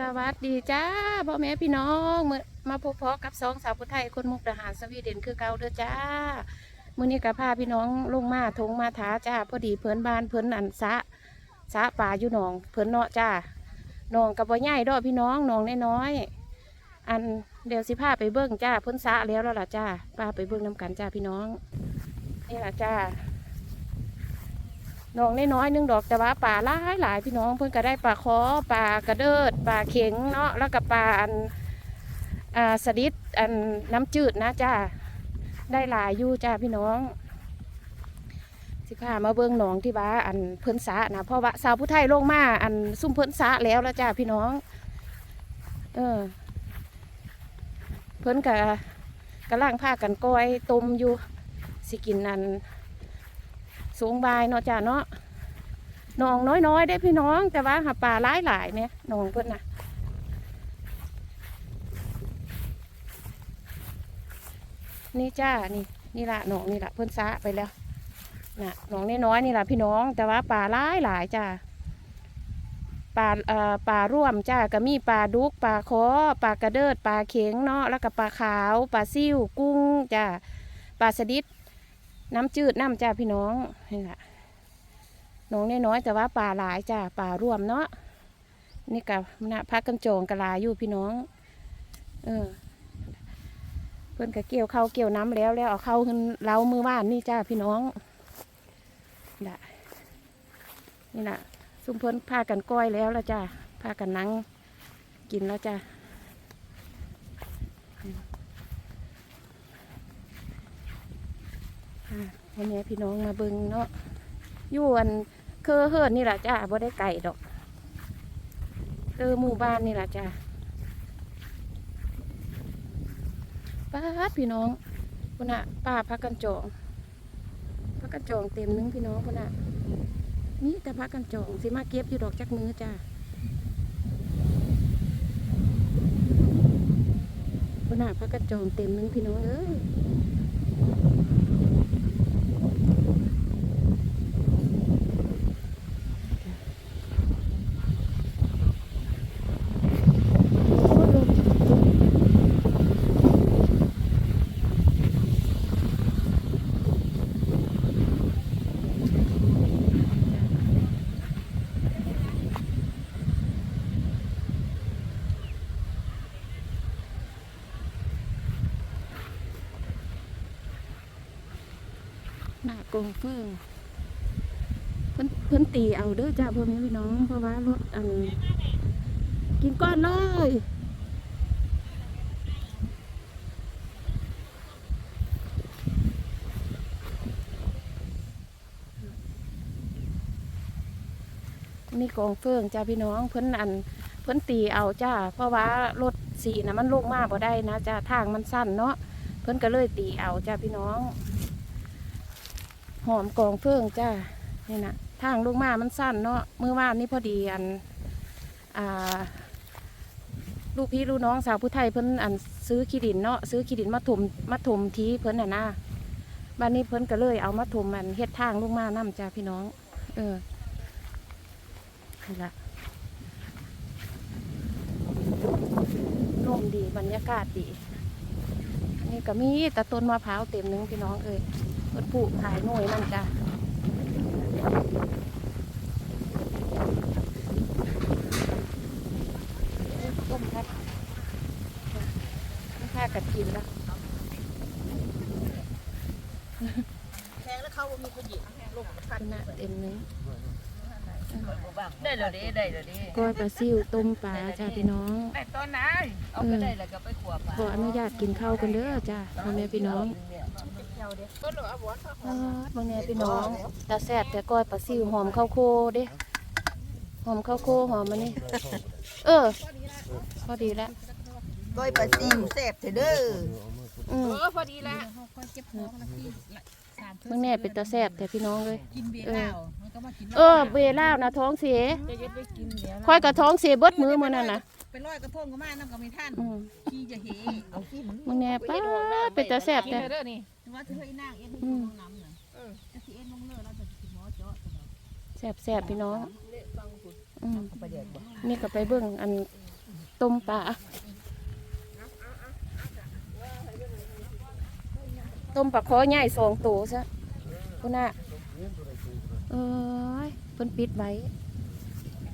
สวัสดีจ้าพ่อแม่พี่น้องมื้อมาพบพอกับสองสาวผู้ไทยคนมุกดาหารสวีเดนคือเก่าเด้อจ้ามื้อนี้ก็พาพี่น้องลงมาทงมาถาจ้าพอดีเพิ่นบ้านเพิ่นอันสะสะป่าอยู่หนองเพิ่นเนาะจ้าหนองกับบ่ใหญ่ดอกพี่น้องหนองน้อยๆอันเดี๋ยวสิพาไปเบิ่งจ้าเพิ่นสะแล้วแล้วล่ะจ้าพาไปเบิ่งนํกันจ้าพี่น้องนี่ล่ะจ้า น้องน้อยๆนึงดอกแต่ว่าป่าหลายหลายพี่น้องเพิ่นก็ได้ปลาคอปลากระเดิดปลาเข็งเนาะแล้วก็ปลาอันอ่าสลิดอันน้ำจืดนะจ้าได้หลายอยู่จ้าพี่น้อง สิพามาเบิ่งหนองที่บ้าอันเพิ่นสะนะเพราะว่าสาวผู้ไทยลงมาอันซุ่มเพิ่นสะแล้วแล้วจ้าพี่น้อง เออ เพิ่นกะกำลังพากันก้อยต้มอยู่สิกินอัน สูงบายเนาะจ้าเนาะหนองน้อยๆได้พี่น้อง แต่ว่าหาปลาหลายหลายเนี่ยหนองเพิ่นนะนี่จ้านี่นี่ละหนองนี่ละเพิ่นซะไปแล้วน่ะหนองน้อยๆนี่ละพี่น้อง แต่ว่าปลาหลายหลายจ้าปลาเอ่อปลาร่วมจ้าก็มีปลาดุกปลาคอปลากระเดิดปลาเข็งเนาะแล้วก็ปลาขาวปลาซิ่วกุ้งจ้าปลาสดิด น้ำจืดน้ำจ้าพี่น้องนี่แหละน้องน้อยแต่ว่าป่าหลายจ้าป่าร่วมเนาะนี่กับนะพักกันโจงกะลาอยู่พี่น้อง เออ เพิ่อนก็เกี่ยวเข้าเกี่ยวน้ำแล้วแล้วเอาเข้าขึ้นเล้ามือว่านนี่จ้าพี่น้องนี่ะนี่ละซุมเพิ่อนพากันก้อยแล้วล้วจ้าพากันนั่งกินแล้วจ้า ค่ะวันนี้พี่น้องมาเบิงเนาะอยู่อันเคอเฮิรนนี่แหละจ้าบ่ได้ไก่ดอกเออหมู่บ้านนี่แหละจ้าป้าพี่น้องพุ่นน่ะป้าพักกันจองพักกันจองเต็มนึงพี่น้องพุ่นน่ะนี่แต่พักกันจองสิมาเก็บอยู่ดอกจักมือจ้าพุ่นน่ะพักกันจองเต็มนึงพี่น้องเอ้ย หน้ากงเฟืองเพิ่นเพิ่นตีเอาเด้อจ้าพ่อแม่พี่น้อง เพราะว่ารถอันกินก้อนเลยนี่กองเฟืองจ้าพี่น้องเพิ่นอันเพิ่นตีเอาจ้า เพราะว่ารถสีนะมันลงมาบ่ได้นะจ้าทางมันสั้นเนาะเพิ่นก็เลยตีเอาจ้าพี่น้อง หอมกองเฟื่องจ้านี่นะทางลงมามันสั้นเนาะเมื่อวานนี้พอดีอันอ่าลูกพี่ลูกน้องสาวผู้ไทยเพิ่นอันซื้อขี้ดินเนาะซื้อขี้ดินมาถมมาถมทีเพิ่นน่ะนะบ้านนี้เพิ่นก็เลยเอามาถมมันเฮ็ดทางลงมานํจ้าพี่น้อง เออนี่ละลมดีบรรยากาศดี นี่ก็มีแต่ต้นมะพร้าวเต็มหนึงพี่น้องเอ้ย เพิ่นปลูกขายหน่วยนั่นจ้ะต้มครับข้ากัดกินแล้วแทงแล้วเขาบ่มีคนหยิบลงขนาดเต็มเลยได้แล้วดิได้แล้วดิก้อยปลาซิวต้มปลาจ้าพี่น้องได้ตอนไหนเอาไปได้แล้วก็ไปขวบขออนุญาตกินข้าวกันเด้อจ้าพ่อแม่พี่น้อง ต้นหนูเอาบอนเขาอ้าวพ่อแม่พี่น้องตาแซ่บแต่ก้อยปลาซิวหอมข้าวโคเด้หอมข้าวโคหอมมันนี่เออพอดีแล้วก้อยปลาซิวแซ่บเถอะเด้ออืมเออพอดีละเมื่อแน่เป็นตาแซ่บแต่พี่น้องเลยกินเบียร์แล้วมันก็มากินเออเบล่าวนะท้องเสียจะยึดไปกินเดี๋ยวค่อยกับท้องเสียเบิดมือมือนั่นนะไปลอยกระทงก็มาน้ำก็ไม่ท่านอืมขี้จะเหเอาขี้มันมึงแน่ป้าเป็นตาแซ่บแต่ ว่าเธอไอ้นางเอ็นลงน้ำน่ะเออจะสิเอ็นลงเลือแล้วจะสิหมอเจาะแซ่บแซ่บพี่น้องอืมประเดี๋ยวบ่นี่ก็ไปเบิ่งอันต้มปลาต้มปลาคอใหญ่สองตัวซะคุณน่ะเอ้ยเพิ่นปิดไว้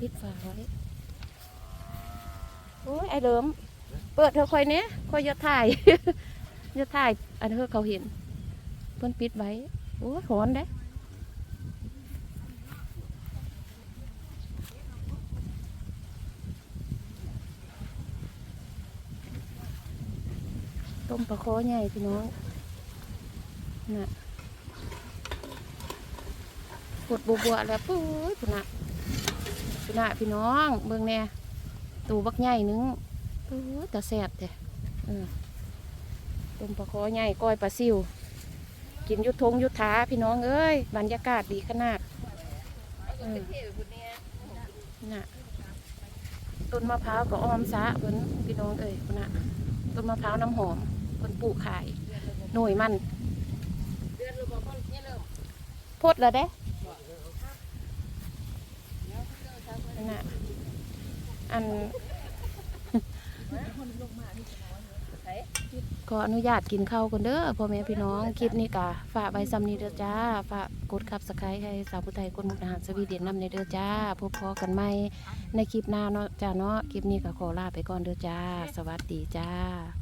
ปิดฝาไว้โอ้ยไอ้เดิมเปิดเธอะคอยเนี้ยคอยจะถ่ายจะถ่ายอันเธอเขาเห็นเพิ่นปิดไว้โอ้ยหอนเด้ต้มปลาคอใหญ่พี่น้องน่ะปวดบัวๆแล้วปุ้ยพี่น่ะพี่น่ะพี่น้องเบิ่งแน่ตูบักใหญ่นึงปุ้ยแต่แซ่บแท้เออต้มปลาคอใหญ่ก้อยปลาซิว กินยุทงยุทธาพี่น้องเอ้ยบรรยากาศดีขนาดน่ะต้นมะพร้าวก็อ้อมซะเพิ่นพี่น้องเอ้ยพุ่นน่ะต้นมะพร้าวน้ำหอมคนปลูกขายหน่วยมันพดแล้วเด้น่ะอัน ขออนุญาตกินข้าวกันเด้อพ่อแม่พี่น้องคลิปนี้กะฝากไว้ซ้ำนี้เด้อจ้าฝากกดคับสไครต์ให้สาวผู้ไทยคนมุกดาหารสวีเดนนำในเด้อจ้าพบพอกันใหม่ในคลิปหน้าเนาะจ้าเนาะคลิปนี้ก็ขอลาไปก่อนเด้อจ้า สวัสดีจ้า